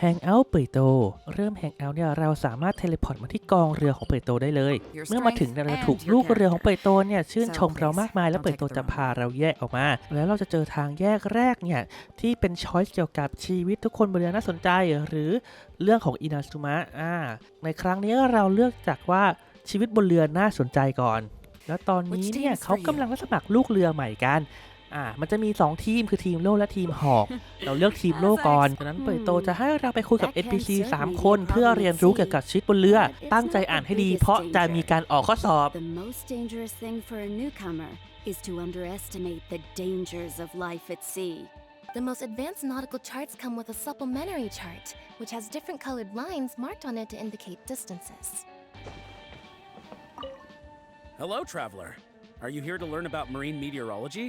แฮงเอาท์เปยโต เริ่มแฮงเอาท์เนี่ยเราสามารถเทเลพอร์ตมาที่กองเรือของเปยโตได้เลย เมื่อมาถึงเนี่ยเราจะถูกลูกเรือของเปยโตเนี่ยชื่นชมเรามากมายแล้วเปยโตจะพาเราแยกออกมา แล้วเราจะเจอทางแยกแรกเนี่ยที่เป็นช้อยส์เกี่ยวกับชีวิตทุกคนบนเรือน่าสนใจ หรือเรื่องของอินาซุมะอ่าในครั้งนี้เราเลือกจากว่าชีวิตบนเรือน่าสนใจก่อน แล้วตอนนี้เนี่ยเขากำลังรับสมัครลูกเรือใหม่กัน อ่ามันจะมี 2 ทีมคือทีมโล่และทีมหอก เราเลือกทีมโล่ก่อนจากนั้นเปิดโตจะให้เราไปคุยกับ NPC 3 คน เพื่อเรียนรู้เกี่ยวกับชีวิตบนเรือ ตั้งใจอ่านให้ดี เพราะจะมีการออกข้อสอบ The most dangerous thing for a newcomer is to underestimate the dangers of life at sea. The most advanced nautical charts come with a supplementary chart, which has different colored lines marked on it to indicate distances. Hello, traveler. Are you here to learn about marine meteorology?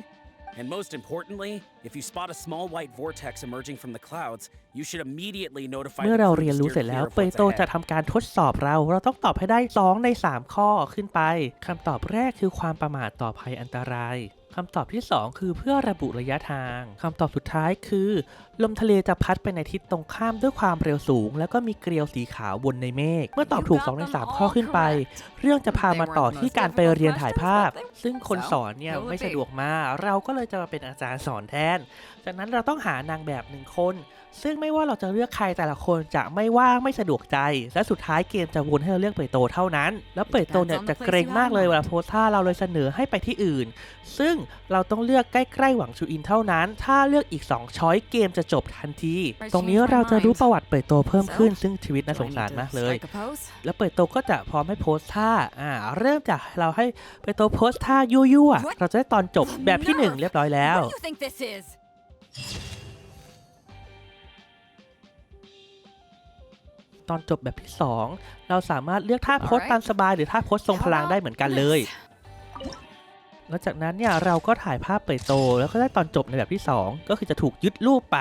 And most importantly, if you spot a small white vortex emerging from the clouds, you should immediately notify เมื่อ the เรา crew เรียน to รู้ steer เสร็จแล้ว clear of เป what's โตจะ ahead. ทำการทดสอบเรา เราต้องตอบให้ได้ 2 ใน 3 ข้อขึ้นไปคำตอบแรกคือความประมาทต่อภัยอันตราย คำตอบที่ 2 คือเพื่อระบุระยะทางคำตอบสุดท้ายคือ ลมทะเลจะพัดไปในทิศตรงข้ามด้วยความเร็วสูง แล้วก็มีเกลียวสีขาววนในเมฆเมื่อตอบถูก2ใน3ข้อขึ้นไป เรื่องจะพามาต่อที่การไปเรียนถ่ายภาพ ซึ่งคนสอนเนี่ยไม่สะดวกมาเราก็เลยจะมาเป็นอาจารย์สอนแทน จากนั้นเราต้องหานางแบบหนึ่งคน ซึ่งไม่ว่าเราจะเลือกใครแต่ละคนจะไม่ว่างไม่สะดวกใจ และสุดท้ายเกมจะวนให้เราเลือกเปยโตเท่านั้น แล้วเปยโตเนี่ยจะเกรงมากเลยเวลาโพสท่าเราเลยเสนอให้ไปที่อื่น ซึ่งเราต้องเลือกใกล้ๆหวังชูอินเท่านั้น ถ้าเลือกอีก2ช้อยเกมจะจบทันที ตรงนี้เราจะรู้ประวัติเปยโตเพิ่มขึ้นซึ่งชีวิตน่าสงสารมากเลย แล้วเปิดโตก็จะพร้อมให้โพสท่าอ่าเริ่มจากเราให้เปิดโตโพสท่ายั่วๆเราจะได้ตอนจบแบบที่หนึ่งเรียบร้อยแล้ว ตอนจบแบบที่ 2 เราสามารถเลือกท่าโพสตามสบายหรือท่าโพสทรงพลังได้เหมือนกันเลยแล้วจากนั้นเนี่ยเราก็ถ่ายภาพเปิดโต แล้วก็ได้ตอนจบในแบบที่ 2 ก็คือจะถูกยึดรูปไป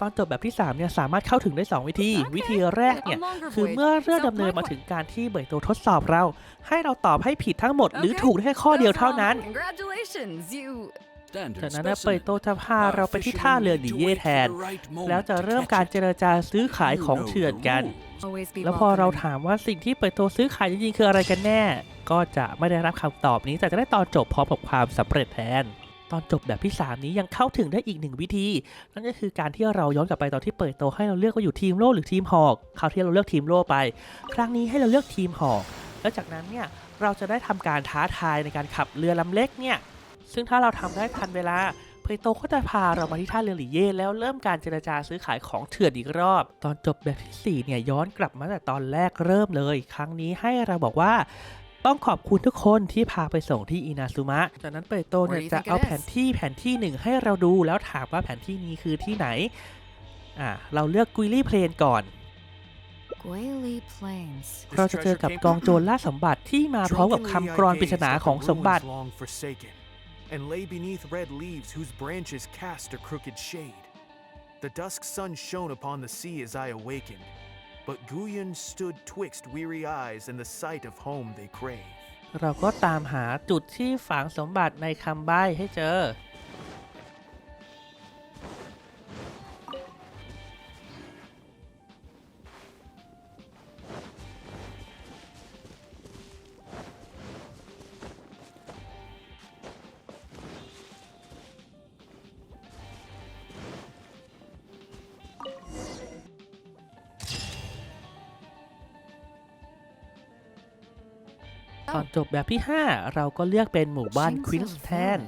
ตอนจบแบบที่3เนี่ยสามารถเข้าถึงได้ 2 วิธี วิธีแรกเนี่ยคือเมื่อเรื่องดำเนินมาถึงการที่เบยโตทดสอบเรา ให้เราตอบให้ผิดทั้งหมดหรือถูกได้แค่ข้อเดียวเท่านั้น Congratulations, you. จากนั้นนะเปยโตจะพาเราไปที่ท่าเรือหลีเย่แทน แล้วจะเริ่มการเจรจาซื้อขายของเถื่อนกัน Always be แล้วพอเรา welcoming. ถามว่าสิ่งที่เปิดโตซื้อขายจริงๆคืออะไรกันแน่ ก็จะไม่ได้รับคำตอบนี้แต่จะได้ตอนจบพร้อมกับความสำเร็จแทนตอนจบแบบที่ 3 นี้ยังเข้าถึงได้อีกหนึ่งวิธี นั่นก็คือการที่เราย้อนกลับไปตอนที่เปิดโตให้เราเลือกว่าอยู่ทีมโล่หรือทีมหอกคราวที่เราเลือกทีมโล่ไป ครั้งนี้ให้เราเลือกทีมหอก แล้วจากนั้นเนี่ยเราจะได้ทำการท้าทายในการขับเรือลำเล็กเนี่ย ซึ่งถ้าเราทำได้ทันเวลาเพยโตก็จะพาเรามาที่ท่าเรือหลีเย่แล้วเริ่มการเจรจาซื้อขายของเถื่อนอีกรอบ ตอนจบแบบที่สี่เนี่ยย้อนกลับมาแต่ตอนแรกเริ่มเลย ครั้งนี้ให้เราบอกว่าต้องขอบคุณทุกคนที่พาไปส่งที่อินาซุมะ จากนั้นเปยโตเนี่ย Where do you จะ think it เอา is? แผนที่แผนที่หนึ่งให้เราดูแล้วถามว่าแผนที่นี้คือที่ไหน อ่า เราเลือกกุยลี่เพลนก่อน Guili Plains. เราจะเจอกับกองโจรล่าสมบัติที่มาพร้อมกับคำกรอนปริศนาของสมบัติ long forsaken, and lay beneath red leaves whose branches cast a crooked shade. The dusk sun shone upon the sea as I awakened, but Guyon stood twixt weary eyes and the sight of home they crave. เราก็ตามหาจุดที่ฝังสมบัติในคำใบ้ให้เจอ ตอนจบแบบที่ 5 เราก็เลือกเป็นหมู่บ้านควินส์แทน